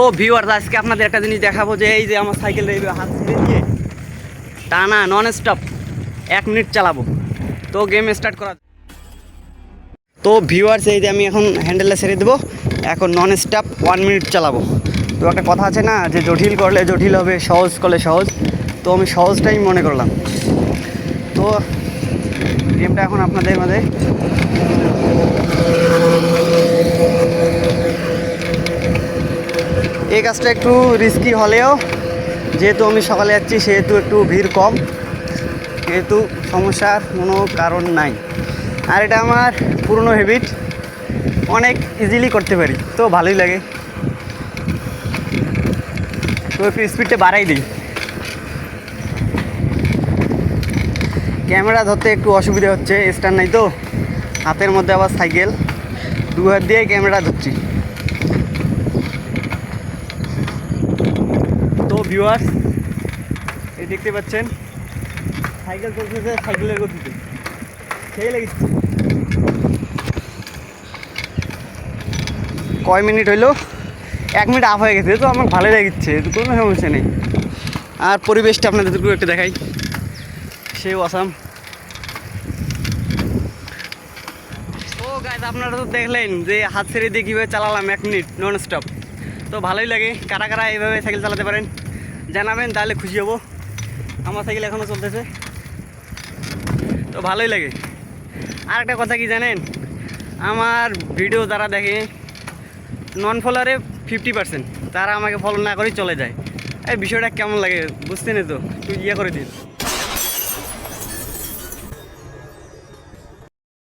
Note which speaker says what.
Speaker 1: তো ভিউয়ার্স আজকে আপনাদের একটা জিনিস দেখাবো যে এই যে আমার সাইকেল এইভাবে হাত ছেড়ে দিয়ে টানা নন স্টপ এক মিনিট চালাবো। তো গেম স্টার্ট করা তো ভিউয়ার্স এই যে আমি এখন হ্যান্ডেলটা ছেড়ে দেবো। এখন নন স্টপ ওয়ান মিনিট চালাবো। তো একটা কথা আছে না, যে জটিল করলে জটিল হবে, সহজ করলে সহজ। তো আমি সহজটাই মনে করলাম। তো গেমটা এখন আপনাদের মাঝে এই কাজটা একটু রিস্কি হলেও, যেহেতু আমি সকালে যাচ্ছি, সেহেতু একটু ভিড় কম। যেহেতু সমস্যার কোনো কারণ নাই। আর এটা আমার পুরনো হ্যাবিট অনেক ইজিলি করতে পারি, তো ভালোই লাগে। তো একটু স্পিডটা বাড়াই দিই। ক্যামেরা ধরতে একটু অসুবিধা হচ্ছে স্ট্যান্ড নাই তো। হাতের মধ্যে আবার সাইকেল দু হাত দিয়ে ক্যামেরা ধরছি। ভিউয়ার্স এই দেখতে পাচ্ছেন সাইকেল চলতেছে সাইকেলের গতিতে। সেই লেগেছে। কয় মিনিট হইল? এক মিনিট আপ হয়ে গেছে, তো আমার ভালো লেগেছে কোনো সমস্যা নেই। আর পরিবেশটা আপনাদের একটু দেখাই। সেও আসাম ও গাইজ আপনারা তো দেখলেন যে হাত ছেড়ে দিয়ে কীভাবে চালালাম এক মিনিট নন স্টপ তো ভালোই লাগে। কারা কারা এইভাবে সাইকেল চালাতে পারেন? জানাবেন, তাহলে খুশি হব। আমার সাইকেল এখনও চলতেছে। তো ভালোই লাগে। আর একটা কথা কি জানেন? আমার ভিডিও যারা দেখে নন ফলোয়ারে ফিফটি পার্সেন্ট তারা আমাকে ফলো না করেই চলে যায়। এই বিষয়টা কেমন লাগে বুঝতে নেই তো? তুই ইয়ে করে দিন।